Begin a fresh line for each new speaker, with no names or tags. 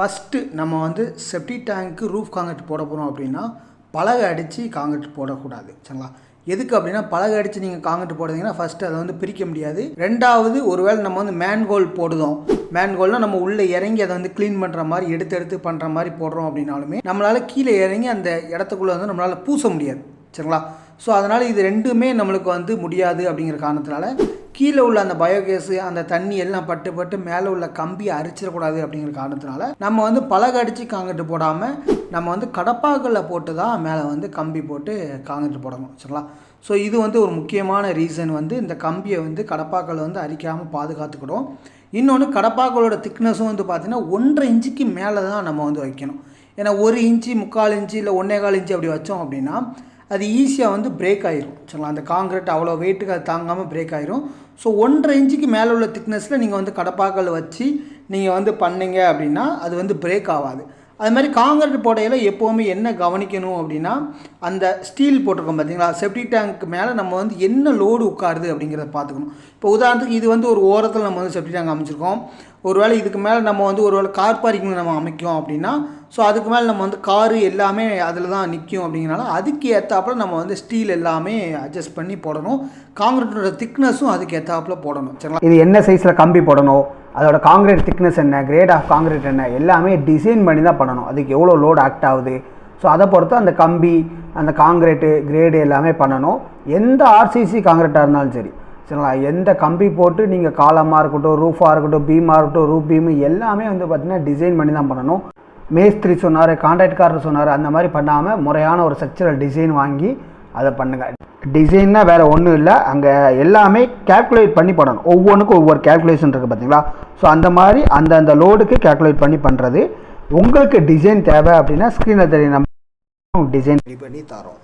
First நம்ம வந்து செப்டி டேங்க்கு roof concrete போட போகிறோம் அப்படின்னா பலகை அடித்து காங்கிரீட் போடக்கூடாது சரிங்களா? எதுக்கு அப்படின்னா பலகை அடித்து நீங்கள் காங்கிரீட் போடுறீங்கன்னா ஃபஸ்ட்டு அதை வந்து பிரிக்க முடியாது. ரெண்டாவது ஒருவேளை நம்ம வந்து மேன்கோல் போடுதோம். மேன்கோல்னால் நம்ம உள்ளே இறங்கி அதை வந்து க்ளீன் பண்ணுற மாதிரி எடுத்து எடுத்து பண்ணுற மாதிரி போடுறோம் அப்படின்னாலுமே நம்மளால் கீழே இறங்கி அந்த இடத்துக்குள்ளே வந்து நம்மளால் பூச முடியாது சரிங்களா? ஸோ அதனால் இது ரெண்டுமே நம்மளுக்கு வந்து முடியாது அப்படிங்கிற காரணத்தினால கீழே உள்ள அந்த பயோகேஸு அந்த தண்ணி எல்லாம் பட்டு பட்டு மேலே உள்ள கம்பியை அரிச்சிடக்கூடாது அப்படிங்கிற காரணத்தினால நம்ம வந்து பலகை அடித்து காங்கிரீட் போடாமல் நம்ம வந்து கடப்பாக்களில் போட்டு தான் மேலே வந்து கம்பி போட்டு காங்கிட்டு போடணும் சரிங்களா? ஸோ இது வந்து ஒரு முக்கியமான ரீசன் வந்து இந்த கம்பியை வந்து கடப்பாக்களை வந்து அரிக்காமல் பாதுகாத்துக்கிடும். இன்னொன்று கடப்பாக்களோட திக்னஸும் வந்து பார்த்திங்கன்னா ஒன்றரை இன்ச்சுக்கு மேலே தான் நம்ம வந்து வைக்கணும். ஏன்னா ஒரு இன்ச்சு முக்கால் இன்ச்சு இல்லை ஒன்றே கால் இன்ச்சு அப்படி வச்சோம் அப்படின்னா அது ஈஸியாக வந்து பிரேக் ஆயிரும். சரிங்களா? அந்த காங்கிரீட் அவ்வளோ வெயிட்டுக்கு அது தாங்காமல் பிரேக் ஆயிரும். ஸோ ஒன்றரை இன்ச்சுக்கு மேலே உள்ள திக்னஸில் நீங்கள் வந்து கடப்பாக்கள் வச்சு நீங்கள் வந்து பண்ணீங்க அப்படின்னா அது வந்து பிரேக் ஆகாது. அது மாதிரி காங்கிரீட் போடையில் எப்போவுமே என்ன கவனிக்கணும் அப்படின்னா அந்த ஸ்டீல் போட்டிருக்கோம் பார்த்தீங்களா செப்டிக் டேங்க் மேலே நம்ம வந்து என்ன லோடு உட்காருது அப்படிங்கிறத பார்த்துக்கணும். இப்போ உதாரணத்துக்கு இது வந்து ஒரு ஓரத்தில் நம்ம வந்து செப்டிக் டேங்க் அமைச்சிருக்கோம். ஒருவேளை இதுக்கு மேலே நம்ம வந்து ஒரு வேளை கார் பார்க்கிங் நம்ம அமைக்கும் அப்படின்னா ஸோ அதுக்கு மேலே நம்ம வந்து காரு எல்லாமே அதில் தான் நிற்கும் அப்படிங்கிறனால அதுக்கு ஏற்றாப்புல நம்ம வந்து ஸ்டீல் எல்லாமே அட்ஜஸ்ட் பண்ணி போடணும். காங்கிரீட்டோட திக்னஸும் அதுக்கு ஏற்றாப்புல போடணும். சரிங்களா?
இது என்ன சைஸில் கம்பி போடணும்? அதோட காங்கிரீட் திக்னஸ் என்ன கிரேட் ஆஃப் காங்கிரீட் என்ன எல்லாமே டிசைன் பண்ணி தான் பண்ணணும். அதுக்கு எவ்வளோ லோடு ஆக்ட் ஆகுது? ஸோ அதை பொறுத்து அந்த கம்பி அந்த காங்கிரீட்டு கிரேடு எல்லாமே பண்ணணும். எந்த ஆர்சிசி காங்கிரீட்டாக இருந்தாலும் சரி. சரிங்களா? எந்த கம்பி போட்டு நீங்கள் காலமாக இருக்கட்டும் ரூஃபாக இருக்கட்டும் பீமாக இருக்கட்டும் ரூப் பீமு எல்லாமே வந்து பார்த்திங்கன்னா டிசைன் பண்ணி தான் பண்ணணும். மேஸ்திரி சொன்னார் கான்ட்ராக்ட்காரர் சொன்னார் அந்த மாதிரி பண்ணாமல் முறையான ஒரு ஸ்ட்ரக்சரல் டிசைன் வாங்கி அதை பண்ணுங்கள் டிசைன்னா வேறு ஒன்றும் இல்லை. அங்கே எல்லாமே கேல்குலேட் பண்ணி பண்ணணும். ஒவ்வொன்றுக்கும் ஒவ்வொரு கேல்குலேஷன் இருக்குது பார்த்தீங்களா ஸோ அந்த மாதிரி அந்தந்த லோடுக்கு கேல்குலேட் பண்ணி பண்ணுறது உங்களுக்கு டிசைன் தேவை அப்படின்னா ஸ்க்ரீனில் தெரிய நம்ம டிசைன்
ரெடி பண்ணி தரோம்.